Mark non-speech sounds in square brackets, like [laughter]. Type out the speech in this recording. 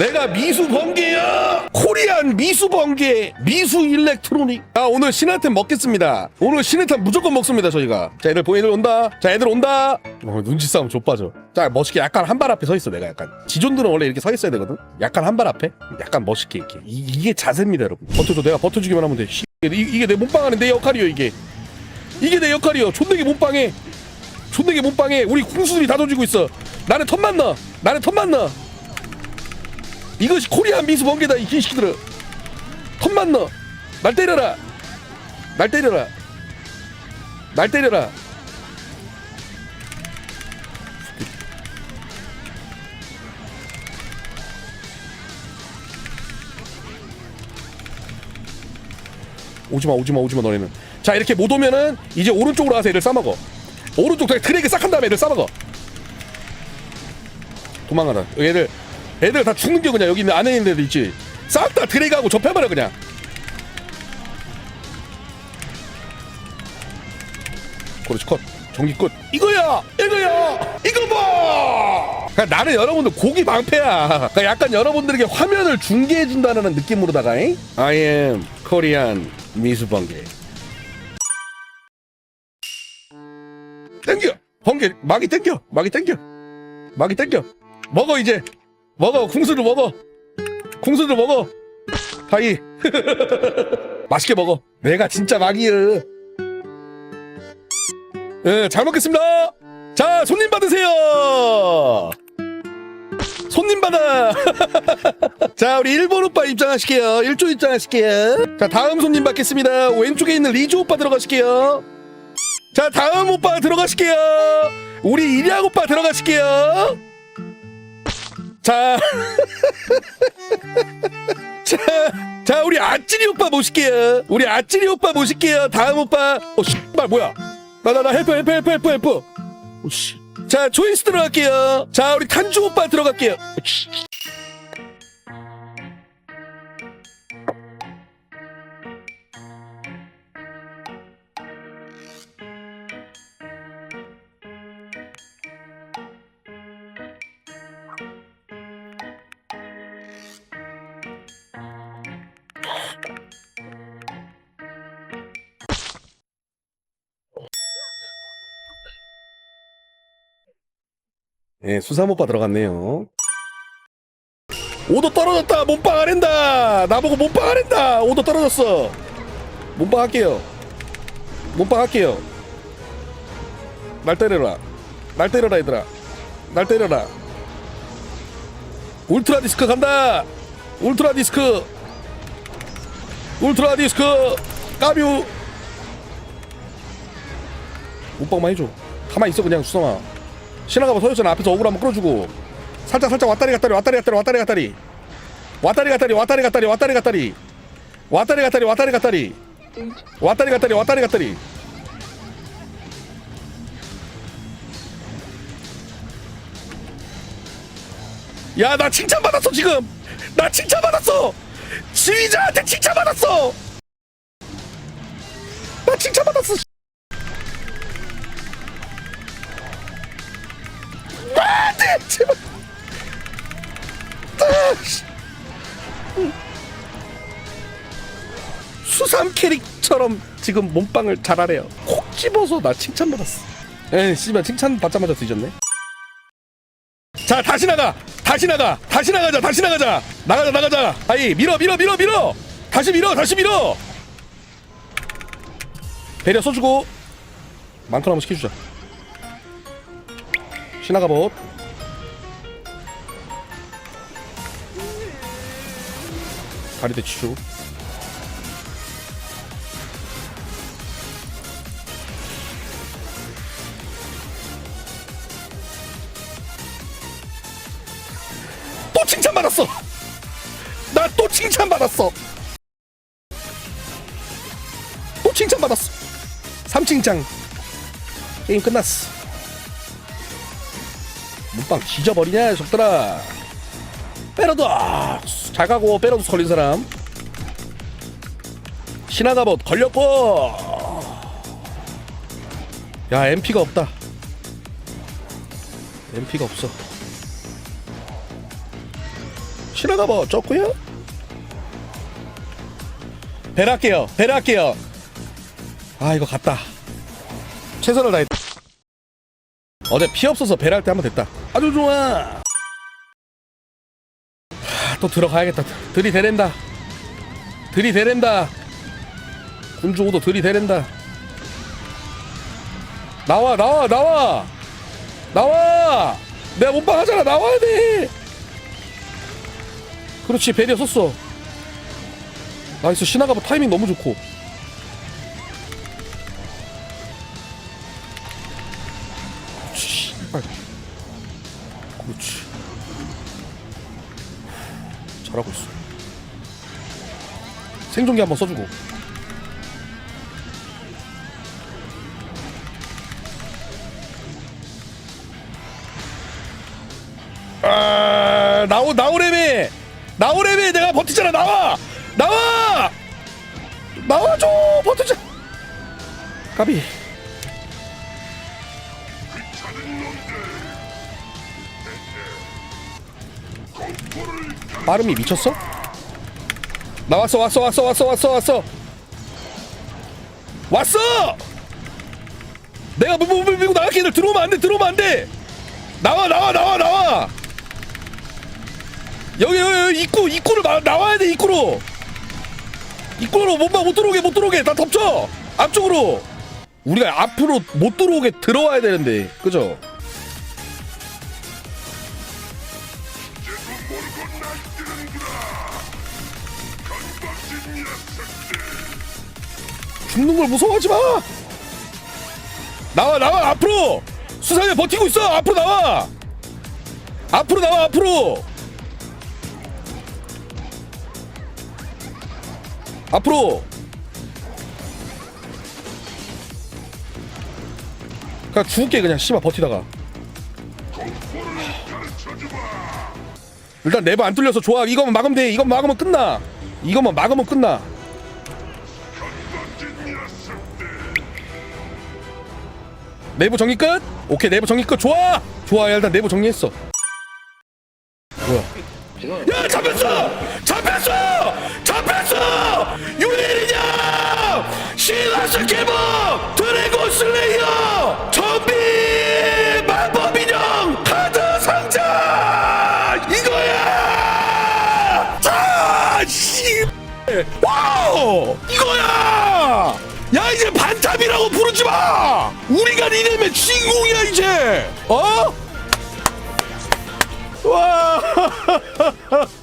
내가 미수 번개야. 코리안 미수 번개 미수 일렉트로닉. 아 오늘 신한템 먹겠습니다. 오늘 신한템 무조건 먹습니다 저희가. 자 애들 보이들 온다. 자 애들 온다. 어, 눈치 싸움 좆빠져. 자 멋있게 약간 한 발 앞에 서 있어 내가 약간. 지존들은 원래 이렇게 서 있어야 되거든. 약간 한 발 앞에? 약간 멋있게 이렇게. 이, 이게 자세입니다 여러분. 버텨줘. 내가 버텨주기만 하면 돼. 씨, 이게, 이게 내 몸빵하는 내 역할이요 이게. 이게 내 역할이요. 존내게 몸빵해. 존내게 몸빵해. 우리 궁수들이 다 던지고 있어. 나는 턴만 넣어 나는 턴만 넣어 이것이 코리안 미수 번개다 이 개새끼들아 턴만 넣어 날 때려라. 날 때려라. 날 때려라. 오지마 오지마 오지마 너네는. 자 이렇게 못 오면은 이제 오른쪽으로 가서 애들 싸먹어. 오른쪽 트랙 싹한 다음에 애들 싸먹어. 도망가다 애들 애들 다 죽는 게 그냥 여기 있는 안에 있는 애들 있지. 싹 다 드래그하고 접해버려 그냥. 그렇지 컷. 전기 끝. 이거야! 이거야! 이거 봐 그러니까 나는 여러분들 고기 방패야. 그러니까 약간 여러분들에게 화면을 중계해 준다는 느낌으로다가 잉? I am Korean 미수번개. 땡겨! 번개! 막이 땡겨! 막이 땡겨! 막이 땡겨! 먹어 이제 먹어 궁수를 먹어. 궁수를 먹어. 하이. [laughs] 맛있게 먹어. 내가 진짜 막이여 예, 잘 먹겠습니다. 자 손님 받으세요. 손님 받아. [laughs] 자 우리 일본 오빠 입장하실게요. 일조 입장하실게요. 자 다음 손님 받겠습니다. 왼쪽에 있는 리조 오빠 들어가실게요. 자 다음 오빠 들어가실게요. 우리 일양 오빠 들어가실게요 자, [laughs] 자, 자, 우리 아찌리 오빠 모실게요. 우리 아찌리 오빠 모실게요. 다음 오빠. 어, 씨발 뭐야? 나, 나, 나 헬프, 헬프, 헬프, 헬프, 헬프. 오, 씨. 자, 조인스 들어갈게요. 자, 우리 칸주 오빠 들어갈게요. 예, 수삼 오빠 들어갔네요. 오도 떨어졌다. 몸빵 안 한다. 나보고 몸빵 안 한다. 오도 떨어졌어. 몸빵 할게요. 몸빵 할게요. 날 때려라. 날 때려라 얘들아. 날 때려라. 울트라 디스크 간다. 울트라 디스크. 울트라 디스크. 까뮤. 몸빵만 해줘. 가만히 있어 그냥 수성아. 신화가 서였잖아 앞에서 억울 한번 끌어주고 살짝 살짝 왔다리 갔다리 왔다리 갔다리 왔다리 갔다리. 왔다리 갔다리 왔다리 갔다리 왔다리 갔다리. 왔다리 갔다리 왔다리 갔다리. 왔다리 갔다리 왔다리 갔다리. 야 나 칭찬받았어 지금. 나 칭찬받았어. 지휘자한테 칭찬받았어. 나 칭찬받았어 제발. 수삼 캐릭처럼 지금 몸빵을 잘하래요. 콕 집어서 나 칭찬받았어. 에 씨발 칭찬 받자마자 뒤졌네. 자 다시 나가! 다시 나가! 다시 나가자! 다시 나가자! 나가자 나가자! 아이 밀어 밀어 밀어 밀어! 다시 밀어 다시 밀어! 배려 써주고 많거나 한번 시켜주자. 신화가 봇 다리 대 치죠. 또 칭찬받았어! 나 또 칭찬받았어! 또 칭찬받았어! 삼칭찬. 게임 끝났어. 문빵 뒤져버리냐 적들아 페러도스 잘 가고 페러도스 걸린 사람. 신화가봇 걸렸고. 야 MP가 없다. MP가 없어. 지나가봐 어쩌고요? 배할게요 배할게요. 아 이거 갔다. 최선을 다했다. 어제 피 없어서 배할 때 하면 됐다. 아주 좋아. 하, 또 들어가야겠다. 들이대랜다. 들이대랜다. 군주고도 들이대랜다. 나와 나와 나와! 나와! 내가 몸빵 하잖아. 나와야 돼! 그렇지 배리어 썼어. 나이스 신화가봐 타이밍 너무 좋고. 그렇지. 그렇지 잘하고 있어. 생존기 한번 써주고. 아 나오 나오래매 나오래매 내가 버티잖아 나와! 나와! 나와줘 버티자! 까비 빠름이 미쳤어? 나 왔어 왔어 왔어 왔어 왔어 왔어. 왔어! 내가 물물 밀고 나갈게. 들 들어오면 안돼 들어오면 안돼. 나와 나와 나와 나와. 여기 여기, 여기 입구 입구를 나, 나와야 돼 입구로. 입구로 못막 못 들어오게 못 들어오게. 다 덮쳐. 앞쪽으로. 우리가 앞으로 못 들어오게 들어와야 되는데. 그죠? 죽는 걸 무서워하지 마. 나와 나와 앞으로! 수상에 버티고 있어! 앞으로 나와! 앞으로 나와 앞으로! 앞으로! 그냥 죽을게 그냥 씨발 버티다가. 일단 내부 안 뚫려서 좋아. 이거만 막으면 돼. 이것만 막으면 끝나. 이것만 막으면 끝나 내부 정리 끝? 오케이 내부 정리 끝. 좋아! 좋아 일단 내부 정리했어. 뭐야? 야 잡혔어! 잡혔어! 잡혔어! 유일이냐? 시라스 개봉! 드래곤 슬레이어! 좀비! 마법 인형! 카드 상자! 이거야! 자 씨! 와우! 이거야 야 반탑이라고 부르지 마! 우리가 니네면 진공이야 이제! 어? 와 [laughs]